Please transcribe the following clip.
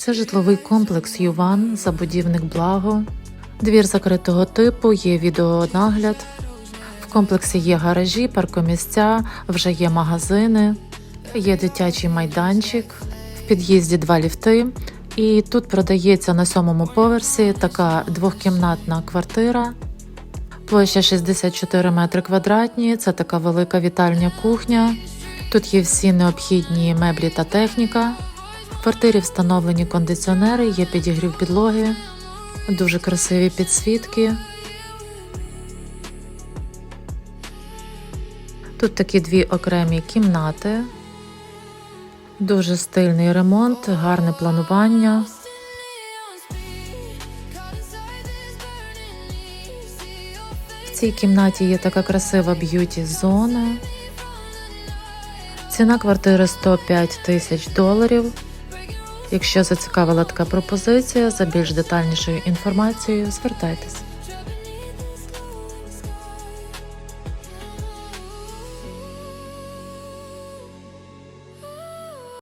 Це житловий комплекс Юван, забудівник Благо. Двір закритого типу, є відеонагляд. В комплексі є гаражі, паркомісця, вже є магазини, є дитячий майданчик, в під'їзді два ліфти. І тут продається на сьомому поверсі така двохкімнатна квартира. Площа 64 метри квадратні. Це така велика вітальня кухня. Тут є всі необхідні меблі та техніка. Квартирі встановлені кондиціонери, є підігрів підлоги, дуже красиві підсвітки. Тут такі дві окремі кімнати, дуже стильний ремонт, гарне планування. В цій кімнаті є така красива б'юті-зона. Ціна квартири 105 тисяч доларів. Якщо зацікавила така пропозиція, за більш детальнішою інформацією звертайтеся.